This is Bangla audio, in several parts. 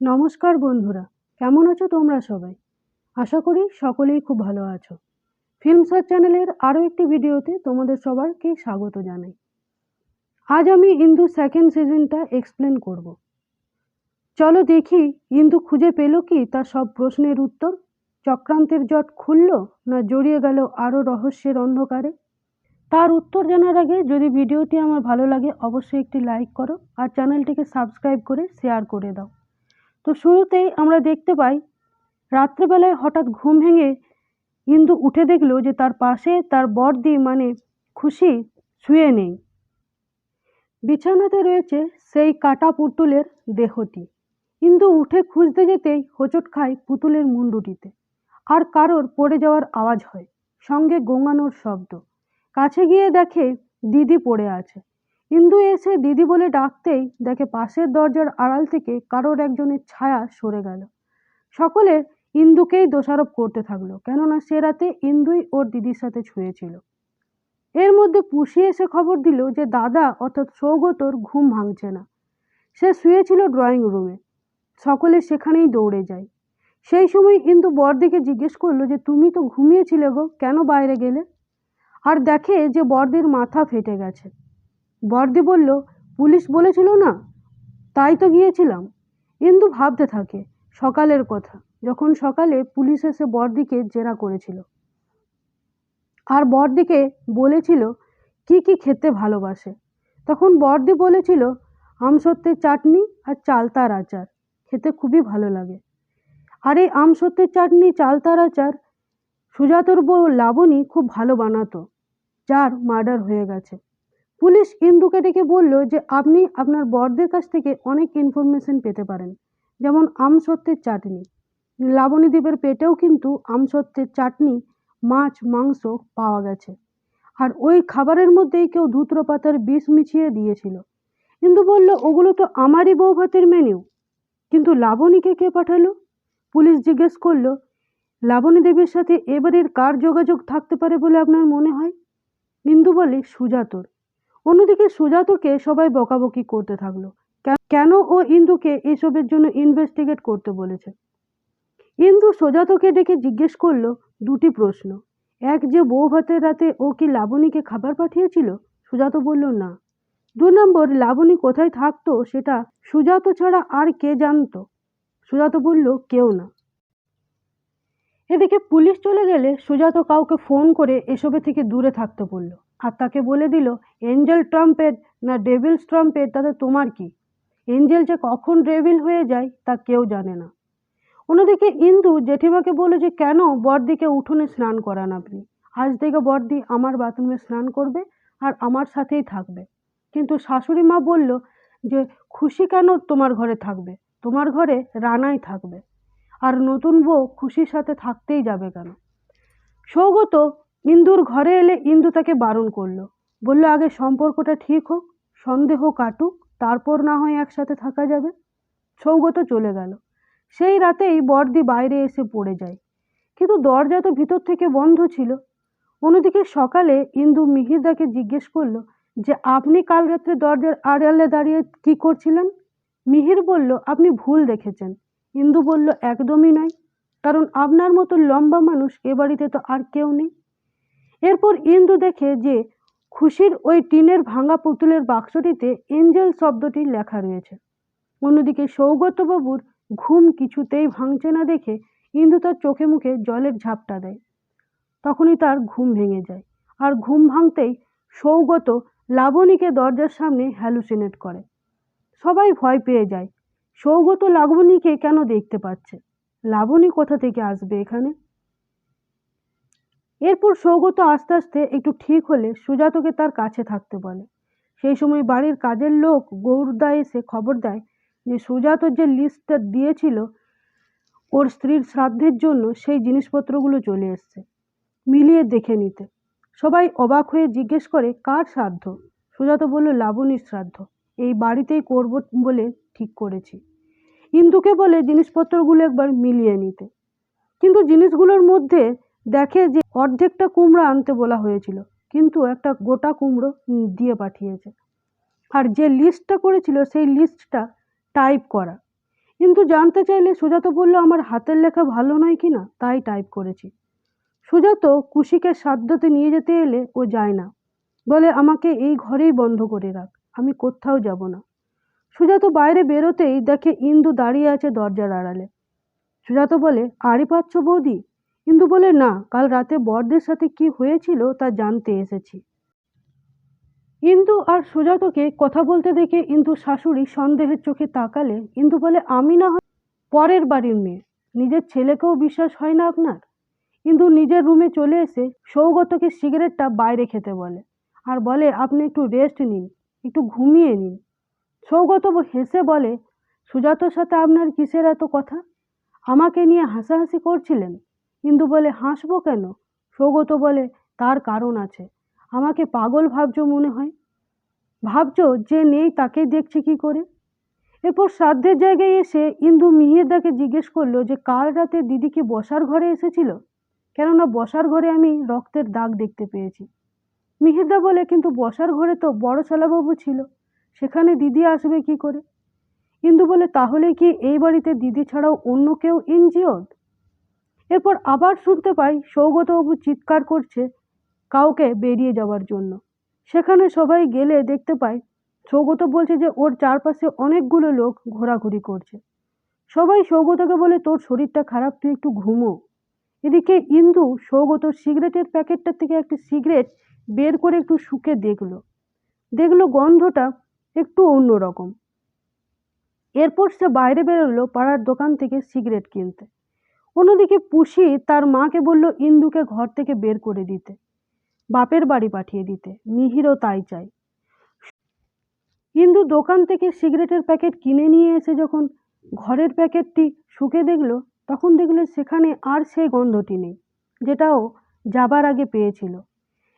নমস্কার বন্ধুরা, কেমন আছো তোমরা সবাই? আশা করি সকলেই খুব ভালো আছো। ফিল্ম সার্চ চ্যানেলের আরও একটি ভিডিওতে তোমাদের সবাইকে স্বাগত জানাই। আজ আমি ইন্দু সেকেন্ড সিজনটা এক্সপ্লেন করব। চলো দেখি ইন্দু খুঁজে পেল কি তার সব প্রশ্নের উত্তর? চক্রান্তের জট খুলল না জড়িয়ে গেল আরও রহস্যের অন্ধকারে? তার উত্তর জানার আগে যদি ভিডিওটি আমার ভালো লাগে, অবশ্যই একটি লাইক করো আর চ্যানেলটিকে সাবস্ক্রাইব করে শেয়ার করে দাও। তো শুরুতেই আমরা দেখতে পাই, রাত্রেবেলায় হঠাৎ ঘুম ভেঙে ইন্দু উঠে দেখল যে তার পাশে তার বড়দি মানে খুশি শুয়ে নেই। বিছানাতে রয়েছে সেই কাটা পুতুলের দেহটি। ইন্দু উঠে খুঁজতে যেতেই হোঁচট খায় পুতুলের মুন্ডুটিতে। আর কারোর পড়ে যাওয়ার আওয়াজ হয়, সঙ্গে গোঙানোর শব্দ। কাছে গিয়ে দেখে দিদি পড়ে আছে। ইন্দু এসে দিদি বলে ডাকতেই দেখে পাশের দরজার আড়াল থেকে কারোর একজনের ছায়া সরে গেল। সকলে ইন্দুকেই দোষারোপ করতে থাকল, কেননা সে রাতে ইন্দুই ওর দিদির সাথে ছুঁয়েছিল। এর মধ্যে পুষি এসে খবর দিল যে দাদা অর্থাৎ সৌগতর ঘুম ভাঙছে না। সে শুয়েছিল ড্রয়িং রুমে। সকলে সেখানেই দৌড়ে যায়। সেই সময় ইন্দু বরদিকে জিজ্ঞেস করল যে, তুমি তো ঘুমিয়েছিলে গো, কেন বাইরে গেলে? আর দেখে যে বরদির মাথা ফেটে গেছে। বর্দি বলল, পুলিশ বলেছিল না? তাই তো গিয়েছিলাম। ইন্দু ভাবতে থাকে, সকালের কথা, যখন সকালে পুলিশ এসে বর্দিকে জেরা করেছিল। আর বর্দিকে বলেছিল, কি কি খেতে ভালোবাসে? তখন বর্দি বলেছিল আমসত্ত্বের চাটনি আর চালতার আচার, খেতে খুবই ভালো লাগে। আর এই আমসত্ত্বের চাটনি, চালতার আচার, সুজাতর বউ লাবণী খুব ভালো বানাতো, যার মার্ডার হয়ে গেছে। পুলিশ ইন্দুকে ডেকে বলল যে আপনি আপনার বরদের কাছ থেকে অনেক ইনফরমেশন পেতে পারেন, যেমন আমসত্ত্বের চাটনি। লাবণী দ্বীপের পেটেও কিন্তু আমসত্ত্বের চাটনি, মাছ, মাংস পাওয়া গেছে। আর ওই খাবারের মধ্যেই কেউ ধুত্র পাতার বিষ মিছিয়ে দিয়েছিল। ইন্দু বলল, ওগুলো তো আমারই বউ ভাতের মেনু কিন্তু লাবণীকে কে পাঠালো? পুলিশ জিজ্ঞেস করল, লাবণী দেবীর সাথে এবারের কার যোগাযোগ থাকতে পারে বলে আপনার মনে হয়? ইন্দু বলে, সুজাতর। অন্যদিকে সুজাতকে সবাই বকাবকি করতে থাকল। কেন ও ইন্দুকে এসবের জন্য ইনভেস্টিগেট করতে বলেছে? ইন্দু সুজাতকে ডেকে জিজ্ঞেস করল দুটি প্রশ্ন। এক যে বউ ভাতের রাতে ও কি লাবণীকে খাবার পাঠিয়েছিল? সুজাত বলল, না। দু নম্বর, লাবণী কোথায় থাকতো সেটা সুজাত ছাড়া আর কে জানতো? সুজাত বলল, কেউ না। এদিকে পুলিশ চলে গেলে সুজাত কাউকে ফোন করে এসবে থেকে দূরে থাকতে বলল। আর তাকে বলে দিল, এঞ্জেল ট্রাম্পেট না ডেভিলস ট্রাম্পেট তাতে তোমার কি? এঞ্জেল যে কখন ডেভিল হয়ে যায়, তা কেউ জানে না। অন্যদিকে ইন্দু জেঠিমাকে বলে যে, কেন বরদিকে উঠোনে স্নান করান আপনি? আজ থেকে বরদি আমার বাথরুমে স্নান করবে আর আমার সাথেই থাকবে। কিন্তু শাশুড়ি মা বলল যে, খুশি কেন তোমার ঘরে থাকবে? তোমার ঘরে রানাই থাকবে। আর নতুন বউ খুশির সাথে থাকতেই যাবে কেন? সৌগত ইন্দুর ঘরে এলে ইন্দু তাকে বারণ করল। বলল, আগে সম্পর্কটা ঠিক হোক, সন্দেহ কাটুক, তারপর না হয় একসাথে থাকা যাবে। সৌগত চলে গেল। সেই রাতেই বর্দি বাইরে এসে পড়ে যায়। কিন্তু দরজা তো ভিতর থেকে বন্ধ ছিল। অন্যদিকে সকালে ইন্দু মিহিরদাকে জিজ্ঞেস করল যে, আপনি কাল রাত্রে দরজার আড়ালে দাঁড়িয়ে কি করছিলেন? মিহির বলল, আপনি ভুল দেখেছেন। ইন্দু বলল, একদমই নয় কারণ আপনার মতো লম্বা মানুষ এ বাড়িতে তো আর কেউ নেই। এরপর ইন্দু দেখে যে খুশির ওই টিনের ভাঙা পুতুলের বাক্সটিতে এঞ্জেল শব্দটি লেখা রয়েছে। অন্যদিকে সৌগতবাবুর ঘুম কিছুতেই ভাঙছে না দেখে ইন্দু তার চোখে মুখে জলের ঝাপটা দেয়। তখনই তার ঘুম ভেঙে যায় আর ঘুম ভাঙতেই সৌগত লাবণীকে দরজার সামনে হ্যালুসিনেট করে। সবাই ভয় পেয়ে যায়। সৌগত লাবণীকে কেন দেখতে পাচ্ছে? লাবণী কোথা থেকে আসবে এখানে? এরপর সৌগত আস্তে আস্তে একটু ঠিক হলে সুজাতকে তার কাছে থাকতে বলে। সেই সময় বাড়ির কাজের লোক গৌরদা এসে খবর দেয় যে, সুজাত যে লিস্টটা দিয়েছিল, ওর স্ত্রীর শ্রাদ্ধের জন্য সেই জিনিসপত্রগুলো চলে এসছে। মিলিয়ে দেখে নিতে। সবাই অবাক হয়ে জিজ্ঞেস করে, কার শ্রাদ্ধ? সুজাত বলল, লাবণীর শ্রাদ্ধ। এই বাড়িতেই করব বলে ঠিক করেছি। ইন্দুকে বলে, জিনিসপত্রগুলো একবার মিলিয়ে নিতে। কিন্তু জিনিসগুলোর মধ্যে দেখে যে অর্ধেকটা কুমড়ো আনতে বলা হয়েছিল, কিন্তু একটা গোটা কুমড়ো দিয়ে পাঠিয়েছে। আর যে লিস্টটা করেছিল, সেই লিস্টটা টাইপ করা। কিন্তু জানতে চাইলে সুজাত বলল, আমার হাতের লেখা ভালো নয় কি না? তাই টাইপ করেছি। সুজাত কুশিকে সাধ্যতে নিয়ে যেতে এলে ও যায় না। বলে, আমাকে এই ঘরেই বন্ধ করে রাখ, আমি কোথাও যাব না। সুজাত বাইরে বেরোতেই দেখে ইন্দু দাঁড়িয়ে আছে দরজার আড়ালে। সুজাত বলে আড়ি পাচ্ছ বৌদি ইন্দু বলে, না, কাল রাতে বরদের সাথে কি হয়েছিল তা জানতে এসেছি। ইন্দু আর সুজাতকে কথা বলতে দেখে ইন্দু শাশুড়ি সন্দেহের চোখে তাকালে, ইন্দু বলে, আমি না হয় পরের বাড়ির মেয়ে। নিজের ছেলেকেও বিশ্বাস হয় না আপনার? ইন্দু নিজের রুমে চলে এসে সৌগতকে সিগারেটটা বাইরে খেতে বলে আর বলে, আপনি একটু রেস্ট নিন, একটু ঘুমিয়ে নিন। সৌগত হেসে বলে, সুজাতর সাথে আপনার কিসের এত কথা? আমাকে নিয়ে হাসাহাসি করছিলেন? ইন্দু বলে হাসবো কেন? সৌগত বলে তার কারণ আছে। আমাকে পাগল ভাবছ মনে হয়? ভাবছ যে নেই তাকে দেখছে কি করে? এরপর শ্রাদ্ধের জায়গায় এসে ইন্দু মিহিরদাকে জিজ্ঞেস করল যে কাল রাতে দিদি কি বসার ঘরে এসেছিল? কেননা বসার ঘরে আমি রক্তের দাগ দেখতে পেয়েছি। মিহিরদা বলে, কিন্তু বসার ঘরে তো বড় শালাবাবু ছিল, সেখানে দিদি আসবে কি করে? ইন্দু বলে, তাহলে কি এই বাড়িতে দিদি ছাড়াও অন্য কেউ ইনজিওর্ড এরপর আবার শুনতে পাই সৌগতবাবু চিৎকার করছে কাউকে বেরিয়ে যাওয়ার জন্য। সেখানে সবাই গেলে দেখতে পাই সৌগত বলছে যে ওর চারপাশে অনেকগুলো লোক ঘোরাঘুরি করছে। সবাই সৌগতকে বলে, তোর শরীরটা খারাপ, তুই একটু ঘুমো। এদিকে ইন্দু সৌগতর সিগারেটের প্যাকেটটা থেকে একটি সিগারেট বের করে একটু শুকে দেখল। দেখল গন্ধটা একটু অন্যরকম। এরপর সে বাইরে বেরোলো পাড়ার দোকান থেকে সিগারেট কিনতে। অন্যদিকে পুষি তার মাকে বলল, ইন্দুকে ঘর থেকে বের করে দিতে, বাপের বাড়ি পাঠিয়ে দিতে, মিহিরও তাই চাই ইন্দু দোকান থেকে সিগারেটের প্যাকেট কিনে নিয়ে এসে যখন ঘরের প্যাকেটটি শুকে দেখল, তখন দেখল সেখানে আর সেই গন্ধটি নেই, যেটাও যাবার আগে পেয়েছিল।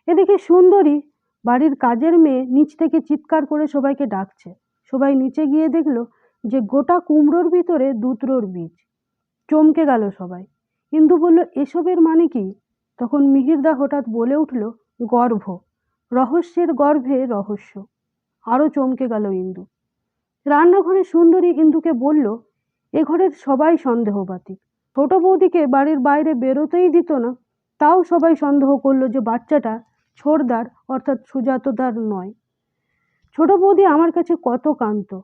এদিকে সুন্দরী বাড়ির কাজের মেয়ে নিচ থেকে চিৎকার করে সবাইকে ডাকছে। সবাই নিচে গিয়ে দেখল যে গোটা কুমড়োর ভিতরে দুত্রোর বীজ। চমকে গেল সবাই। ইন্দু বলল, এসবের মানে কি? তখন মিহিরদা হঠাৎ বলে উঠল, গর্ভ। রহস্যের গর্ভে রহস্য। আরও চমকে গেল ইন্দু। রান্নাঘরে সুন্দরী ইন্দুকে বলল, এ ঘরের সবাই সন্দেহবাতিক ছোট বৌদিকে বাড়ির বাইরে বেরোতেই দিত না। তাও সবাই সন্দেহ করল যে বাচ্চাটা ছোড়দার অর্থাৎ সুজাতদার নয়। ছোট বৌদি আমার কাছে কত কান্ত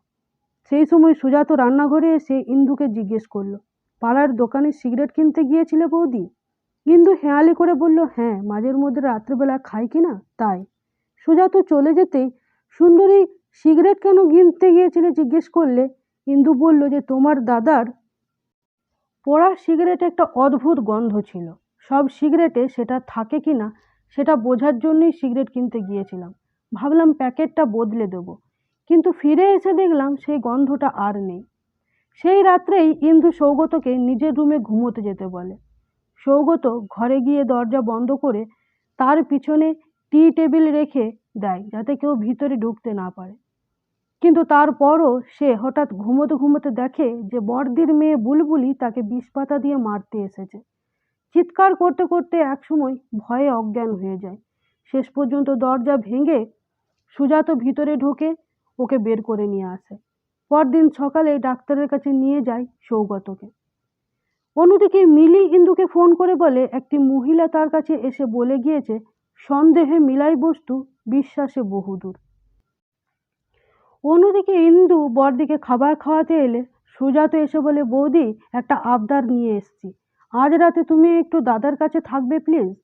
সেই সময় সুজাত রান্নাঘরে এসে ইন্দুকে জিজ্ঞেস করল পাড়ার দোকানে সিগারেট কিনতে গিয়েছিলে বৌদি? ইন্দু হেঁয়ালি করে বলল হ্যাঁ মাঝের মধ্যে রাত্রিবেলা খাই কি না? তাই? সুজাত চলে যেতেই সুন্দরী সিগারেট কেন কিনতে গিয়েছিলে? জিজ্ঞেস করলে ইন্দু বলল যে, তোমার দাদার পোড়া সিগারেট একটা অদ্ভুত গন্ধ ছিল। সব সিগারেটে সেটা থাকে কি না, সেটা বোঝার জন্যই সিগারেট কিনতে গিয়েছিলাম। ভাবলাম প্যাকেটটা বদলে দেবো। কিন্তু ফিরে এসে দেখলাম সেই গন্ধটা আর নেই। সেই রাত্রেই ইন্দু সৌগতকে নিজের রুমে ঘুমোতে যেতে বলে। সৌগত ঘরে গিয়ে দরজা বন্ধ করে তার পিছনে টি টেবিল রেখে দেয় যাতে কেউ ভিতরে ঢুকতে না পারে। কিন্তু তারপরও সে হঠাৎ ঘুমোতে ঘুমোতে দেখে যে বড়দির মেয়ে বুলবুলি তাকে বিষ পাতা দিয়ে মারতে এসেছে। চিৎকার করতে করতে একসময় ভয়ে অজ্ঞান হয়ে যায়। শেষ পর্যন্ত দরজা ভেঙে সুজাত ভিতরে ঢুকে ওকে বের করে নিয়ে আসে। পরদিন সকালে ডাক্তারের কাছে নিয়ে যায় সৌগতকে। অন্যদিকে মিলি ইন্দুকে ফোন করে বলে, একটি মহিলা তার কাছে এসে বলে গিয়েছে, সন্দেহে মিলাই বস্তু, বিশ্বাসে বহুদূর। অন্যদিকে ইন্দু বরদিকে খাবার খাওয়াতে এলে সুজাত এসে বলে, বৌদি, একটা আবদার নিয়ে এসছি। আজ রাতে তুমি একটু দাদার কাছে থাকবে প্লিজ?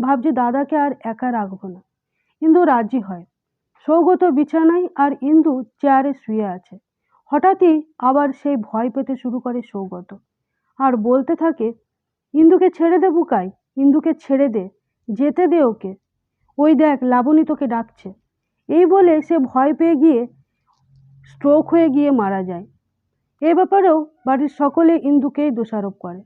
ভাবছি দাদাকে আর একা রাখব না। ইন্দু রাজি হয়। সৌগত বিছানায় আর ইন্দু চেয়ারে শুয়ে আছে। হঠাৎই আবার সেই ভয় পেতে শুরু করে সৌগত। আর বলতে থাকে, ইন্দুকে ছেড়ে দে বুকাই, ইন্দুকে ছেড়ে দে, যেতে দে ওকে। ওই দেখ, লাবণী তোকে ডাকছে। এই বলে সে ভয় পেয়ে গিয়ে স্ট্রোক হয়ে গিয়ে মারা যায়। এ ব্যাপারেও বাড়ির সকলে ইন্দুকেই দোষারোপ করে।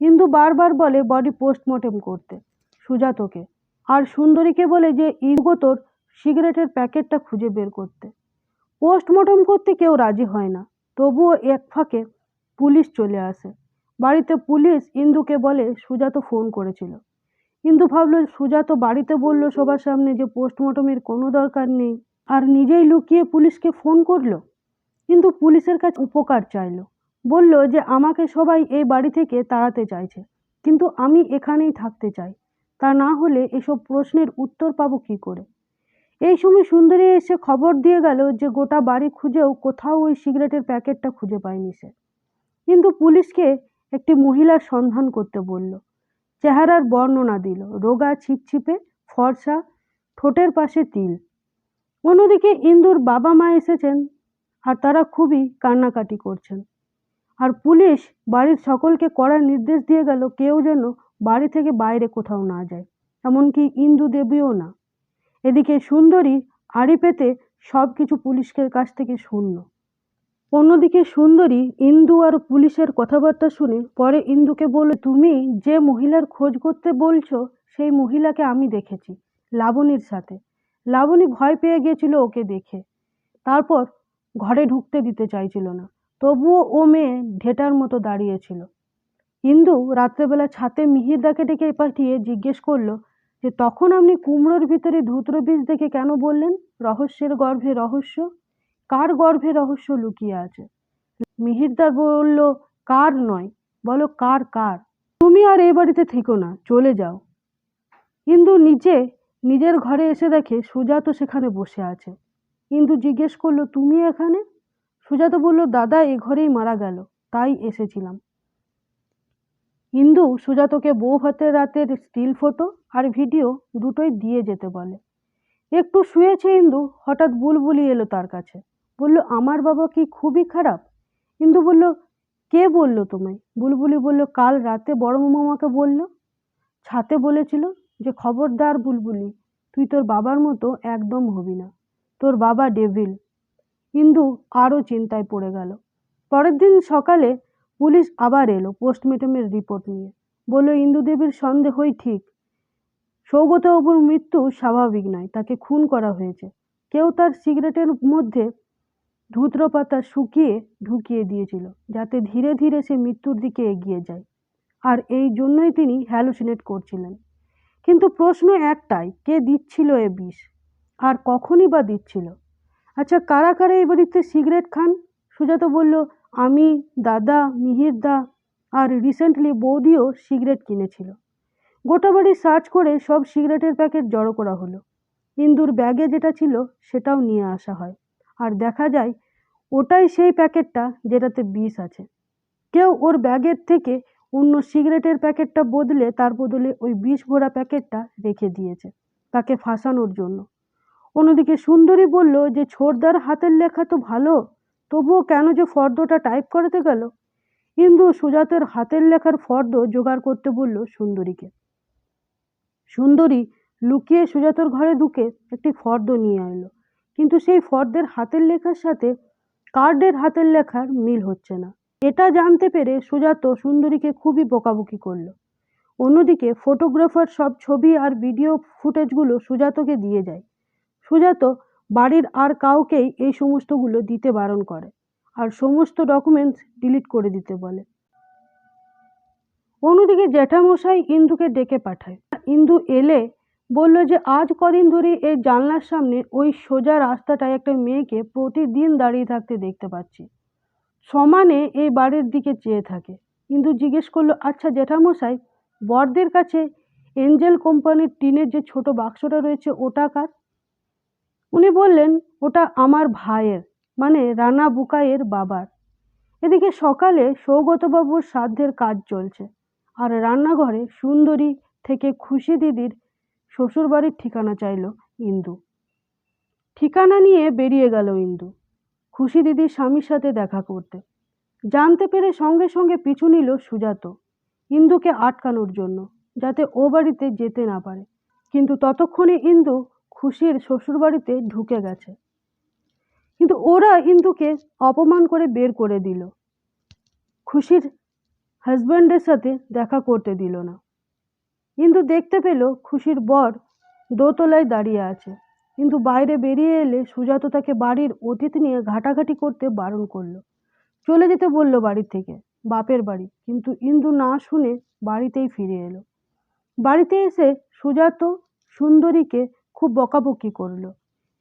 ইন্দু বারবার বলে, বডি পোস্টমর্টেম করতে সুজাতকে আর সুন্দরীকে বলে যে ইন্দুগতর সিগারেটের প্যাকেটটা খুঁজে বের করতে। পোস্টমর্টম করতে কেউ রাজি হয় না। তবুও এক ফাঁকে পুলিশ চলে আসে। বাড়িতে পুলিশ ইন্দুকে বলে সুজাত ফোন করেছিল। ইন্দু ভাবলো সুজাত বাড়িতে বলল সবার সামনে যে পোস্টমর্টমের কোনো দরকার নেই। আর নিজেই লুকিয়ে পুলিশকে ফোন করল? কিন্তু পুলিশের কাছে উপকার চাইলো। বলল যে, আমাকে সবাই এই বাড়ি থেকে তাড়াতে চাইছে, কিন্তু আমি এখানেই থাকতে চাই। তা না হলে এসব প্রশ্নের উত্তর পাবো কী করে? এই সময় সুন্দরী এসে খবর দিয়ে গেল যে গোটা বাড়ি খুঁজেও কোথাও ওই সিগারেটের প্যাকেটটা খুঁজে পায়নি সে। কিন্তু পুলিশকে একটি মহিলার সন্ধান করতে বলল। চেহারার বর্ণনা দিল, রোগা, ছিপছিপে, ফর্সা, ঠোঁটের পাশে তিল। অন্যদিকে ইন্দুর বাবা মা এসেছেন আর তারা খুবই কান্নাকাটি করছেন। আর পুলিশ বাড়ির সকলকে করার নির্দেশ দিয়ে গেল কেউ যেন বাড়ি থেকে বাইরে কোথাও না যায়। এমনকি ইন্দু দেবীও না। এদিকে সুন্দরী আড়ি পেতে সব কিছু পুলিশের কাছ থেকে শূন্য অন্যদিকে সুন্দরী ইন্দু আর পুলিশের কথাবার্তা শুনে পরে ইন্দুকে বলল, তুমি যে মহিলার খোঁজ করতে বলছো, সেই মহিলাকে আমি দেখেছি, লাবণীর সাথে। লাবণী ভয় পেয়ে গিয়েছিল ওকে দেখে। তারপর ঘরে ঢুকতে দিতে চাইছিল না। তবুও ও মেয়ে ঢেটার মতো দাঁড়িয়েছিল ইন্দু রাত্রেবেলা ছাতে মিহিরদাকে ডেকে পাঠিয়ে জিজ্ঞেস করল যে তখন আপনি কুমড়োর ভিতরে ধুতরো বীজ দেখে কেন বললেন? রহস্যের গর্ভে রহস্য? কার গর্ভে রহস্য লুকিয়ে আছে? মিহিরদার বলল, কার নয়, বলো কার কার? তুমি আর এই বাড়িতে থেকো না, চলে যাও। ইন্দু নিচে নিজের ঘরে এসে দেখে সুজাত সেখানে বসে আছে। ইন্দু জিজ্ঞেস করল, তুমি এখানে? সুজাত বলল, দাদা এ ঘরেই মারা গেল, তাই এসেছিলাম। ইন্দু সুজাতকে বউ ভাতের রাতের স্টিল ফটো আর ভিডিও দুটোই দিয়ে যেতে বলে। একটু শুয়েছে ইন্দু হঠাৎ বুলবুলি এলো তার কাছে। বলল, আমার বাবা কি খুবই খারাপ? ইন্দু বলল, কে বলল তোমায়? বুলবুলি বলল, কাল রাতে বড় মামাকে বলল। ছাতে বলেছিল যে, খবরদার বুলবুলি, তুই তোর বাবার মতো একদম হবি না। তোর বাবা ডেভিল ইন্দু আরও চিন্তায় পড়ে গেল। পরের দিন সকালে পুলিশ আবার এলো পোস্টমর্টমের রিপোর্ট নিয়ে। বলল ইন্দু দেবীর সন্দেহই ঠিক। সৌগতবাবুর মৃত্যু স্বাভাবিক নয়, তাকে খুন করা হয়েছে। কেউ তার সিগারেটের মধ্যে ধুত্র পাতা শুকিয়ে ঢুকিয়ে দিয়েছিল, যাতে ধীরে ধীরে সে মৃত্যুর দিকে এগিয়ে যায়। আর এই জন্যই তিনি হ্যালুসিনেট করছিলেন। কিন্তু প্রশ্ন একটাই, কে দিচ্ছিল এ বিষ? আর কখনই বা দিচ্ছিল? আচ্ছা কারা কারা এই বাড়িতে সিগারেট খান? সুজাত বলল আমি দাদা মিহিরদা আর রিসেন্টলি বৌদিও সিগারেট কিনেছিল। গোটা বাড়ি সার্চ করে সব সিগারেটের প্যাকেট জড়ো করা হলো। ইন্দুর ব্যাগে যেটা ছিল সেটাও নিয়ে আসা হয়। আর দেখা যায় ওটাই সেই প্যাকেটটা যেটাতে বিষ আছে। কেউ ওর ব্যাগের থেকে অন্য সিগারেটের প্যাকেটটা বদলে তার বদলে ওই বিষ ভরা প্যাকেটটা রেখে দিয়েছে তাকে ফাঁসানোর জন্য। অন্যদিকে সুন্দরী বলল যে ছোড়দার হাতের লেখা তো ভালো তবুও কেন যে ফর্দটা টাইপ করাতে গেল? ইন্দু সুজাতের হাতের লেখার ফর্দ জোগাড় করতে বলল সুন্দরীকে। সুন্দরী লুকিয়ে সুজাতর ঘরে ঢুকে একটি ফর্দ নিয়ে এলো কিন্তু সেই ফর্দের হাতের লেখার সাথে কার্ডের হাতের লেখার মিল হচ্ছে না। এটা জানতে পেরে সুজাত সুন্দরীকে খুবই বকাবকি করল। অন্যদিকে ফটোগ্রাফার সব ছবি আর ভিডিও ফুটেজগুলো সুজাতকে দিয়ে যায়। সুজাত বাড়ির আর কাউকেই এই সমস্তগুলো দিতে বারণ করে। আর সমস্ত ডকুমেন্টস ডিলিট করে দিতে বলে। অন্যদিকে জ্যাঠামশাই ইন্দুকে ডেকে পাঠায়। ইন্দু এলে বলল যে, আজ কদিন ধরে এই জানলার সামনে ওই সোজা রাস্তাটায় একটা মেয়েকে প্রতিদিন দাঁড়িয়ে থাকতে দেখতে পাচ্ছি। সমানে এই বাড়ির দিকে চেয়ে থাকে। ইন্দু জিজ্ঞেস করল আচ্ছা জ্যাঠামশাই, বরদের কাছে এঞ্জেল কোম্পানির টিনের যে ছোট বাক্সটা রয়েছে ওটা কার? উনি বললেন, ওটা আমার ভাইয়ের মানে রানা বুকাইয়ের বাবার। এদিকে সকালে সৌগতবাবুর শ্রাদ্ধের কাজ চলছে। আর রান্নাঘরে সুন্দরী থেকে খুশি দিদির শ্বশুরবাড়ির ঠিকানা চাইল ইন্দু। ঠিকানা নিয়ে বেরিয়ে গেল ইন্দু, খুশি দিদির স্বামীর সাথে দেখা করতে। জানতে পেরে সঙ্গে সঙ্গে পিছু নিল সুজাত। ইন্দুকে আটকানোর জন্য, যাতে ও বাড়িতে যেতে না পারে। কিন্তু ততক্ষণে ইন্দু খুশির শ্বশুরবাড়িতে ঢুকে গেছে। কিন্তু ওরা ইন্দুকে অপমান করে বের করে দিল। খুশির হাজব্যান্ডের সাথে দেখা করতে দিল না। কিন্তু দেখতে পেল খুশির বর দোতলায় দাঁড়িয়ে আছে। কিন্তু বাইরে বেরিয়ে এলে সুজাত তাকে বাড়ির অতীত নিয়ে ঘাটাঘাটি করতে বারণ করল। চলে যেতে বলল বাড়ি থেকে, বাপের বাড়ি। কিন্তু ইন্দু না শুনে বাড়িতেই ফিরে এলো। বাড়িতে এসে সুজাত সুন্দরীকে খুব বকাবকি করল।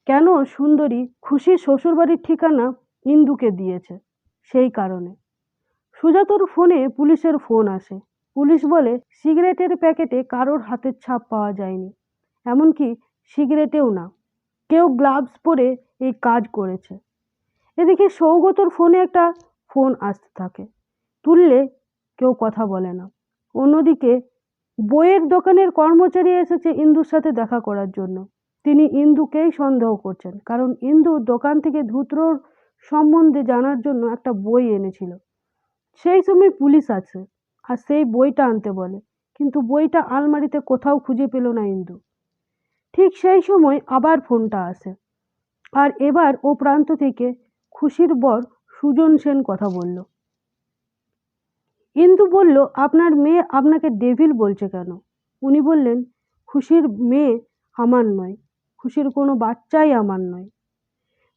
কেন সুন্দরী খুশির শ্বশুরবাড়ির ঠিকানা ইন্দুকে দিয়েছে সেই কারণে। সুজাতর ফোনে পুলিশের ফোন আসে। পুলিশ বলে, সিগারেটের প্যাকেটে কারোর হাতের ছাপ পাওয়া যায়নি। এমনকি সিগারেটেও না। কেউ গ্লাভস পরে এই কাজ করেছে। এদিকে সৌগতর ফোনে একটা ফোন আসতে থাকে। তুললে কেউ কথা বলে না। অন্যদিকে বইয়ের দোকানের কর্মচারী এসেছে ইন্দুর সাথে দেখা করার জন্য। তিনি ইন্দুকেই সন্দেহ করছেন, কারণ ইন্দুর দোকান থেকে ধুতরোর সম্বন্ধে জানার জন্য একটা বই এনেছিল। সেই সময় পুলিশ আছে, আর সেই বইটা আনতে বলে, কিন্তু বইটা আলমারিতে কোথাও খুঁজে পেল না ইন্দু। ঠিক সেই সময় আবার ফোনটা আসে, আর এবার ও প্রান্ত থেকে খুশির বর সুজন সেন কথা বলল। ইন্দু বলল, আপনার মেয়ে আপনাকে ডেভিল বলছে কেন? উনি বললেন, খুশির মেয়ে আমার নয়, খুশির কোনো বাচ্চাই আমার নয়।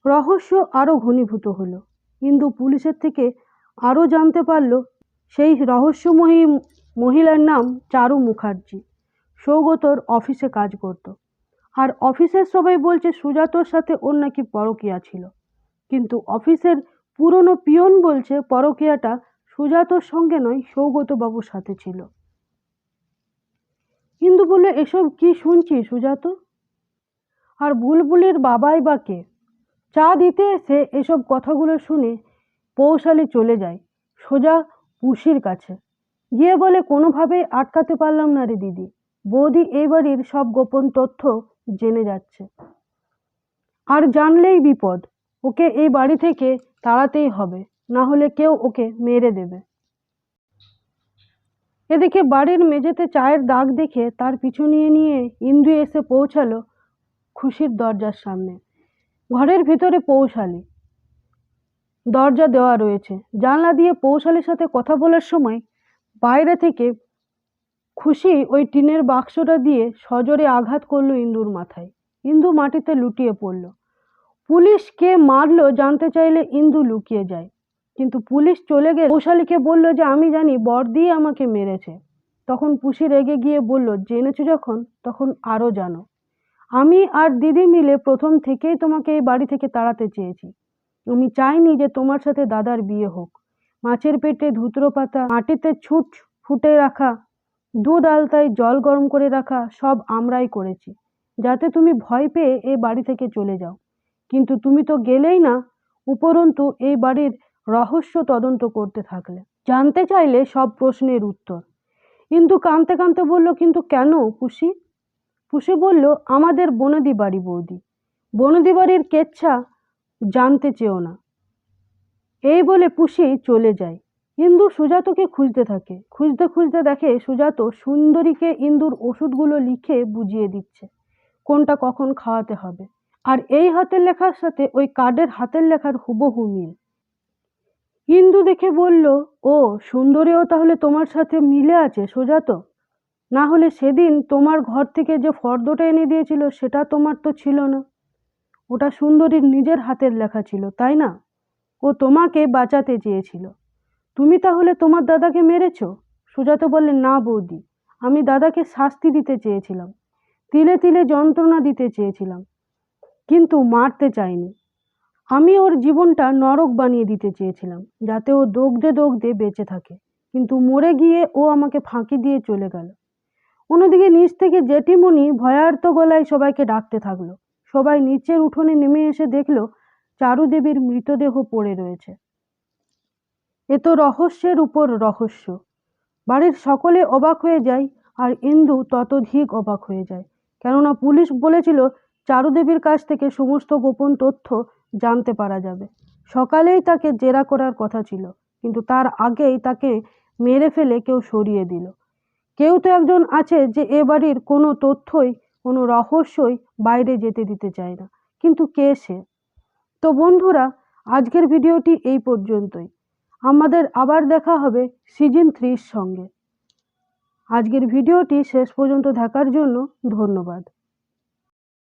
রহস্য আরও ঘনীভূত হলো। ইন্দু পুলিশের থেকে আরও জানতে পারল, সেই রহস্যময়ী মহিলার নাম চারু মুখার্জি। সৌগতর অফিসে কাজ করত। আর অফিসের সবাই বলছে, সুজাতর সাথে ওর নাকি পরকিয়া ছিল। কিন্তু অফিসের পুরনো পিয়ন বলছে, পরকিয়াটা সুজাতর সঙ্গে নয়, সৌগতবাবুর সাথে ছিল। কিন্তু বলল এসব কি শুনছি সুজাত? আর বুলবুলির বাবাই বা কে? চা দিতে এসে এসব কথাগুলো শুনে পৌশালি চলে যায়, সোজা পুষির কাছে। গিয়ে বলে, কোনোভাবেই আটকাতে পারলাম না রে দিদি। বৌদি এই বাড়ির সব গোপন তথ্য জেনে যাচ্ছে। আর জানলেই বিপদ। ওকে এই বাড়ি থেকে তাড়াতেই হবে। না হলে কেউ ওকে মেরে দেবে। এদিকে বাড়ির মেঝেতে চায়ের দাগ দেখে তার পিছু নিয়ে নিয়ে ইন্দু এসে পৌঁছালো খুশির দরজার সামনে। ঘরের ভিতরে পৌঁছালি। দরজা দেওয়া রয়েছে। জানলা দিয়ে পৌঁছালির সাথে কথা বলার সময় বাইরে থেকে খুশি ওই টিনের বাক্সটা দিয়ে সজোরে আঘাত করল ইন্দুর মাথায়। ইন্দু মাটিতে লুটিয়ে পড়ল। পুলিশ কে মারলো জানতে চাইলে ইন্দু লুকিয়ে যায়। কিন্তু পুলিশ চলে গেলে। পৌশালীকে বলল যে, আমি জানি বর্দি আমাকে মেরেছে। তখন পুষি রেগে গিয়ে বলল, জেনেছো যখন, তখন আরও জানো। আমি আর দিদি মিলে প্রথম থেকেই তোমাকে এই বাড়ি থেকে তাড়াতে চেয়েছি। আমি চাইনি যে তোমার সাথে দাদার বিয়ে হোক। মাছের পেটে ধুতরো পাতা, মাটিতে ছুট ফুটে রাখা, দুধ আলতায় জল গরম করে রাখা, সব আমরাই করেছি। যাতে তুমি ভয় পেয়ে এই বাড়ি থেকে চলে যাও। কিন্তু তুমি তো গেলেই না। উপরন্তু, এই বাড়ির রহস্য তদন্ত করতে থাকলে। জানতে চাইলে সব প্রশ্নের উত্তর। কিন্তু কাঁদতে কাঁদতে বলল, কিন্তু কেন পুষি? পুষি বলল, আমাদের বনদি বাড়ি বৌদি। বনদি বাড়ির কেচ্ছা জানতে চেও না। এই বলে পুষি চলে যায়। ইন্দু সুজাতকে খুঁজতে থাকে। খুঁজতে খুঁজতে দেখে সুজাত সুন্দরীকে ইন্দুর ওষুধগুলো লিখে বুঝিয়ে দিচ্ছে, কোনটা কখন খাওয়াতে হবে। আর এই হাতের লেখার সাথে ওই কার্ডের হাতের লেখার হুবহু মিল। ইন্দু দেখে বলল, ও, সুন্দরীও তাহলে তোমার সাথে মিলে আছে সুজাত না হলে সেদিন তোমার ঘর থেকে যে ফর্দটা এনে দিয়েছিল, সেটা তোমার তো ছিল না। ওটা সুন্দরীর নিজের হাতের লেখা ছিল, তাই না? ও তোমাকে বাঁচাতে চেয়েছিল। তুমি তাহলে তোমার দাদাকে মেরেছ? সুজাত বললেন, না বৌদি, আমি দাদাকে শাস্তি দিতে চেয়েছিলাম। তিলে তিলে যন্ত্রণা দিতে চেয়েছিলাম। কিন্তু মারতে চাইনি। আমি ওর জীবনটা নরক বানিয়ে দিতে চেয়েছিলাম, যাতে ও দগদে দগদে বেঁচে থাকে। কিন্তু মরে গিয়ে ও আমাকে ফাঁকি দিয়ে চলে গেল। অন্যদিকে নিচ থেকে জেঠিমণি ভয়ার্ত গলায় সবাইকে ডাকতে থাকল। সবাই নিচের উঠোনে নেমে এসে দেখল চারুদেবীর মৃতদেহ পড়ে রয়েছে। এ তো রহস্যের উপর রহস্য। বাড়ির সকলে অবাক হয়ে যায় আর ইন্দু ততধিক অবাক হয়ে যায়। কেননা পুলিশ বলেছিল, চারুদেবীর কাছ থেকে সমস্ত গোপন তথ্য জানতে পারা যাবে। সকালেই তাকে জেরা করার কথা ছিল, কিন্তু তার আগেই তাকে মেরে ফেলে কেউ সরিয়ে দিল। কেউ তো একজন আছে যে এ বাড়ির কোনো তথ্যই, কোনো রহস্যই বাইরে যেতে দিতে চায় না। কিন্তু কে সে? তো বন্ধুরা, আজকের ভিডিওটি এই পর্যন্তই। আমাদের আবার দেখা হবে সিজন থ্রির সঙ্গে। আজকের ভিডিওটি শেষ পর্যন্ত দেখার জন্য ধন্যবাদ।